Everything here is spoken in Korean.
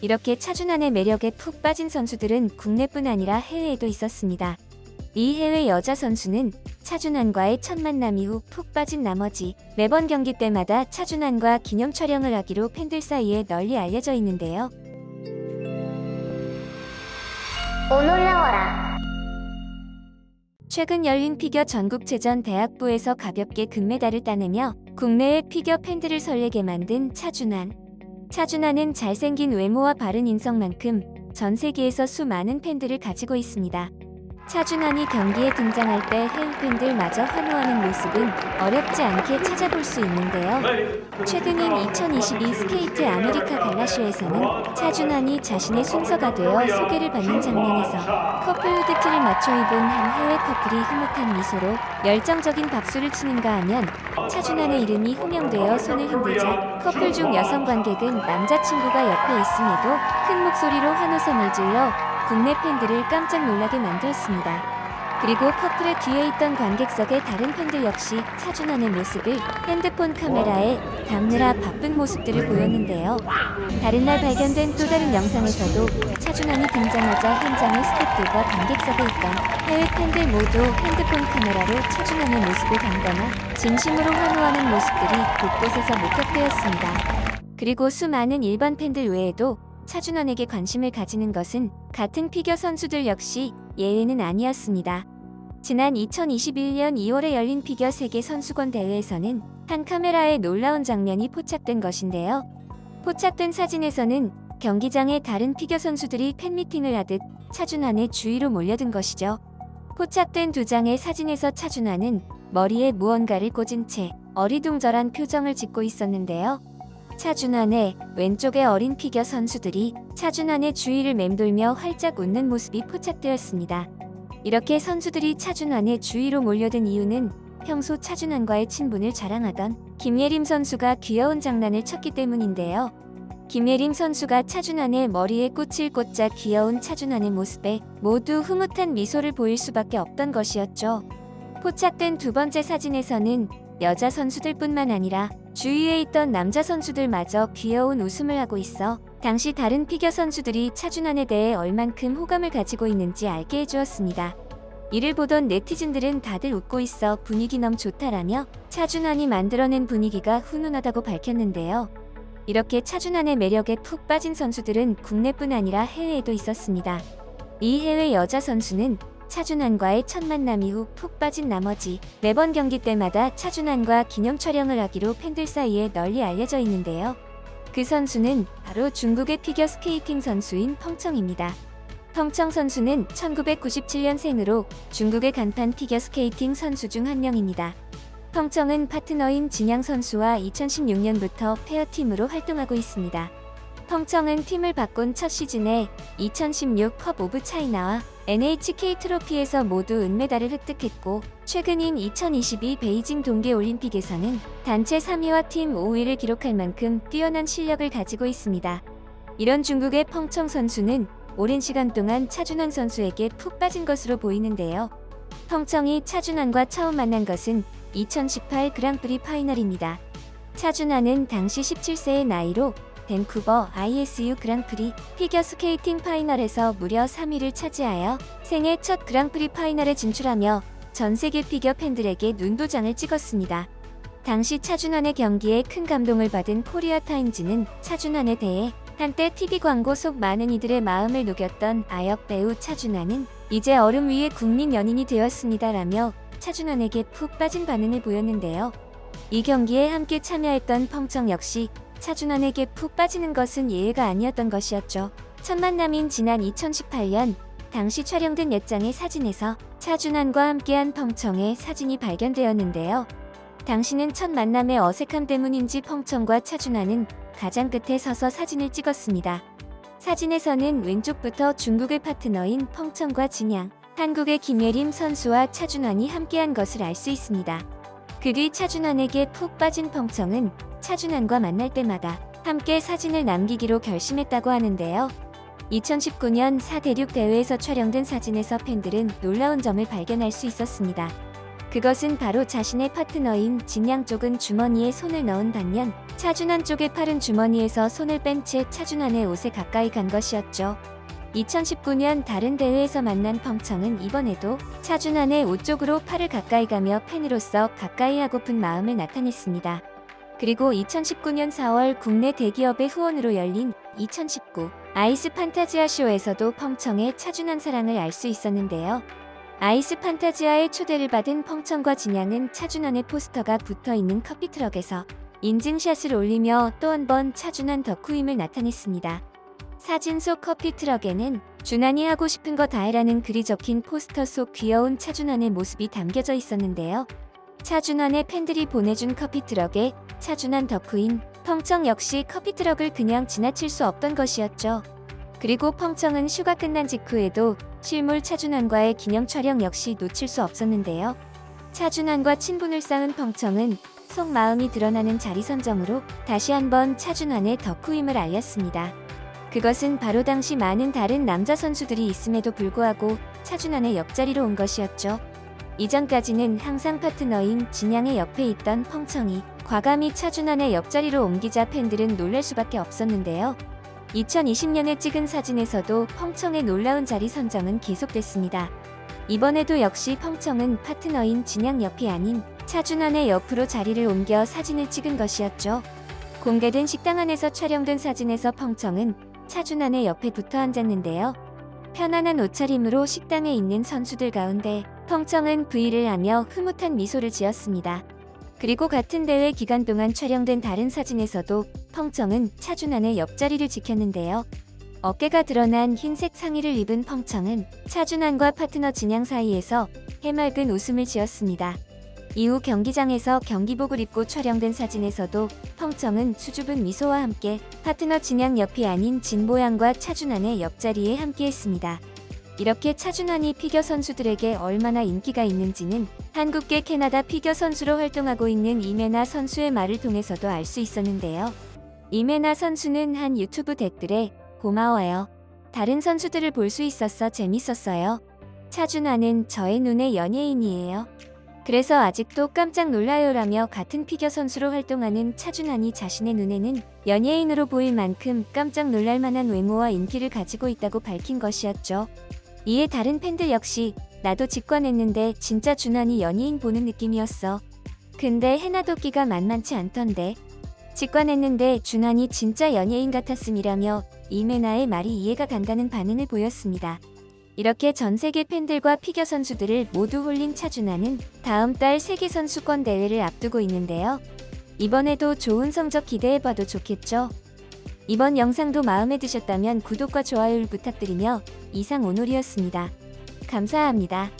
이렇게 차준환의 매력에 푹 빠진 선수들은 국내뿐 아니라 해외에도 있었습니다. 이 해외 여자 선수는 차준환과의 첫 만남 이후 푹 빠진 나머지 매번 경기 때마다 차준환과 기념 촬영을 하기로 팬들 사이에 널리 알려져 있는데요. 오 놀라워라. 최근 열린 피겨 전국체전 대학부에서 가볍게 금메달을 따내며 국내의 피겨 팬들을 설레게 만든 차준환. 차준환은 잘생긴 외모와 바른 인성만큼 전 세계에서 수많은 팬들을 가지고 있습니다. 차준환이 경기에 등장할 때 해외 팬들마저 환호하는 모습은 어렵지 않게 찾아볼 수 있는데요. 최근인 2022 스케이트 아메리카 갈라쇼에서는 차준환이 자신의 순서가 되어 소개를 받는 장면에서 커플 후드티를 맞춰 입은 한 해외 커플이 흐뭇한 미소로 열정적인 박수를 치는가 하면 차준환의 이름이 호명되어 손을 흔들자 커플 중 여성 관객은 남자친구가 옆에 있음에도 큰 목소리로 환호성을 질러 국내 팬들을 깜짝 놀라게 만들었습니다. 그리고 커플의 뒤에 있던 관객석의 다른 팬들 역시 차준환의 모습을 핸드폰 카메라에 담느라 바쁜 모습들을 보였는데요. 다른 날 발견된 또 다른 영상에서도 차준환이 등장하자 현장의 스태프들과 관객석에 있던 해외 팬들 모두 핸드폰 카메라로 차준환의 모습을 담거나 진심으로 환호하는 모습들이 곳곳에서 목격되었습니다. 그리고 수많은 일반 팬들 외에도 차준환에게 관심을 가지는 것은 같은 피겨 선수들 역시 예외는 아니었습니다. 지난 2021년 2월에 열린 피겨 세계 선수권 대회에서는 한 카메라에 놀라운 장면이 포착된 것인데요. 포착된 사진에서는 경기장에 다른 피겨 선수들이 팬미팅을 하듯 차준환의 주위로 몰려든 것이죠. 포착된 두 장의 사진에서 차준환은 머리에 무언가를 꽂은 채 어리둥절한 표정을 짓고 있었는데요. 차준환의 왼쪽에 어린 피겨 선수들이 차준환의 주위를 맴돌며 활짝 웃는 모습이 포착되었습니다. 이렇게 선수들이 차준환의 주위로 몰려든 이유는 평소 차준환과의 친분을 자랑하던 김예림 선수가 귀여운 장난을 쳤기 때문인데요. 김예림 선수가 차준환의 머리에 꽃을 꽂자 귀여운 차준환의 모습에 모두 흐뭇한 미소를 보일 수밖에 없던 것이었죠. 포착된 두 번째 사진에서는 여자 선수들뿐만 아니라 주위에 있던 남자 선수들마저 귀여운 웃음을 하고 있어 당시 다른 피겨 선수들이 차준환에 대해 얼만큼 호감을 가지고 있는지 알게 해주었습니다. 이를 보던 네티즌들은 다들 웃고 있어 분위기 너무 좋다라며 차준환이 만들어낸 분위기가 훈훈하다고 밝혔는데요. 이렇게 차준환의 매력에 푹 빠진 선수들은 국내뿐 아니라 해외에도 있었습니다. 이 해외 여자 선수는 차준환과의 첫 만남 이후 푹 빠진 나머지 매번 경기 때마다 차준환과 기념 촬영을 하기로 팬들 사이에 널리 알려져 있는데요. 그 선수는 바로 중국의 피겨 스케이팅 선수인 펑청입니다. 펑청 선수는 1997년생으로 중국의 간판 피겨 스케이팅 선수 중 한 명입니다. 펑청은 파트너인 진양 선수와 2016년부터 페어팀으로 활동하고 있습니다. 펑청은 팀을 바꾼 첫 시즌에 2016 컵 오브 차이나와 NHK 트로피에서 모두 은메달을 획득했고 최근인 2022 베이징 동계올림픽에서는 단체 3위와 팀 5위를 기록할 만큼 뛰어난 실력을 가지고 있습니다. 이런 중국의 펑청 선수는 오랜 시간 동안 차준환 선수에게 푹 빠진 것으로 보이는데요. 펑청이 차준환과 처음 만난 것은 2018 그랑프리 파이널입니다. 차준환은 당시 17세의 나이로 밴쿠버 ISU 그랑프리 피겨 스케이팅 파이널에서 무려 3위를 차지하여 생애 첫 그랑프리 파이널에 진출하며 전 세계 피겨 팬들에게 눈도장을 찍었습니다. 당시 차준환의 경기에 큰 감동을 받은 코리아 타임즈는 차준환에 대해 한때 TV 광고 속 많은 이들의 마음을 녹였던 아역 배우 차준환은 이제 얼음 위의 국민 연인이 되었습니다라며 차준환에게 푹 빠진 반응을 보였는데요. 이 경기에 함께 참여했던 펑청 역시 차준환에게 푹 빠지는 것은 예외가 아니었던 것이었죠. 첫 만남인 지난 2018년 당시 촬영된 옛장의 사진에서 차준환과 함께한 펑청의 사진이 발견되었는데요. 당시는 첫 만남의 어색함 때문인지 펑청과 차준환은 가장 끝에 서서 사진을 찍었습니다. 사진에서는 왼쪽부터 중국의 파트너인 펑청과 진양, 한국의 김예림 선수와 차준환이 함께한 것을 알 수 있습니다. 그 뒤 차준환에게 푹 빠진 펑청은 차준환과 만날 때마다 함께 사진을 남기기로 결심했다고 하는데요. 2019년 4대륙 대회에서 촬영된 사진에서 팬들은 놀라운 점을 발견할 수 있었습니다. 그것은 바로 자신의 파트너인 진양 쪽은 주머니에 손을 넣은 반면 차준환 쪽의 팔은 주머니에서 손을 뺀 채 차준환의 옷에 가까이 간 것이었죠. 2019년 다른 대회에서 만난 펑청은 이번에도 차준환의 옷 쪽으로 팔을 가까이 가며 팬으로서 가까이 하고픈 마음을 나타냈습니다. 그리고 2019년 4월 국내 대기업의 후원으로 열린 2019 아이스 판타지아 쇼에서도 펑청의 차준환 사랑을 알 수 있었는데요. 아이스 판타지아의 초대를 받은 펑청과 진양은 차준환의 포스터가 붙어 있는 커피 트럭에서 인증샷을 올리며 또 한 번 차준환 덕후임을 나타냈습니다. 사진 속 커피 트럭에는 준환이 하고 싶은 거 다 해라는 글이 적힌 포스터 속 귀여운 차준환의 모습이 담겨져 있었는데요. 차준환의 팬들이 보내준 커피 트럭에 차준환 덕후인 펑청 역시 커피 트럭을 그냥 지나칠 수 없던 것이었죠. 그리고 펑청은 휴가 끝난 직후에도 실물 차준환과의 기념 촬영 역시 놓칠 수 없었는데요. 차준환과 친분을 쌓은 펑청은 속마음이 드러나는 자리 선정으로 다시 한번 차준환의 덕후임을 알렸습니다. 그것은 바로 당시 많은 다른 남자 선수들이 있음에도 불구하고 차준환의 옆자리로 온 것이었죠. 이전까지는 항상 파트너인 진양의 옆에 있던 펑청이 과감히 차준환의 옆자리로 옮기자 팬들은 놀랄 수밖에 없었는데요. 2020년에 찍은 사진에서도 펑청의 놀라운 자리 선정은 계속됐습니다. 이번에도 역시 펑청은 파트너인 진양 옆이 아닌 차준환의 옆으로 자리를 옮겨 사진을 찍은 것이었죠. 공개된 식당 안에서 촬영된 사진에서 펑청은 차준환의 옆에 붙어 앉았는데요. 편안한 옷차림으로 식당에 있는 선수들 가운데 펑청은 V를 하며 흐뭇한 미소를 지었습니다. 그리고 같은 대회 기간 동안 촬영된 다른 사진에서도 펑청은 차준환의 옆자리를 지켰는데요. 어깨가 드러난 흰색 상의를 입은 펑청은 차준환과 파트너 진양 사이에서 해맑은 웃음을 지었습니다. 이후 경기장에서 경기복을 입고 촬영된 사진에서도 펑청은 수줍은 미소와 함께 파트너 진양 옆이 아닌 진보양과 차준환의 옆자리에 함께했습니다. 이렇게 차준환이 피겨 선수들에게 얼마나 인기가 있는지는 한국계 캐나다 피겨 선수로 활동하고 있는 이메나 선수의 말을 통해서도 알 수 있었는데요. 이메나 선수는 한 유튜브 댓글에 고마워요. 다른 선수들을 볼 수 있어서 재밌었어요. 차준환은 저의 눈의 연예인이에요. 그래서 아직도 깜짝 놀라요라며 같은 피겨 선수로 활동하는 차준환이 자신의 눈에는 연예인으로 보일 만큼 깜짝 놀랄 만한 외모와 인기를 가지고 있다고 밝힌 것이었죠. 이에 다른 팬들 역시 나도 직관했는데 진짜 준환이 연예인 보는 느낌이었어. 근데 해나도 끼가 만만치 않던데. 직관했는데 준환이 진짜 연예인 같았음이라며 이메나의 말이 이해가 간다는 반응을 보였습니다. 이렇게 전 세계 팬들과 피겨 선수들을 모두 홀린 차준환은 다음 달 세계 선수권 대회를 앞두고 있는데요. 이번에도 좋은 성적 기대해봐도 좋겠죠? 이번 영상도 마음에 드셨다면 구독과 좋아요를 부탁드리며 이상 오놀이었습니다. 감사합니다.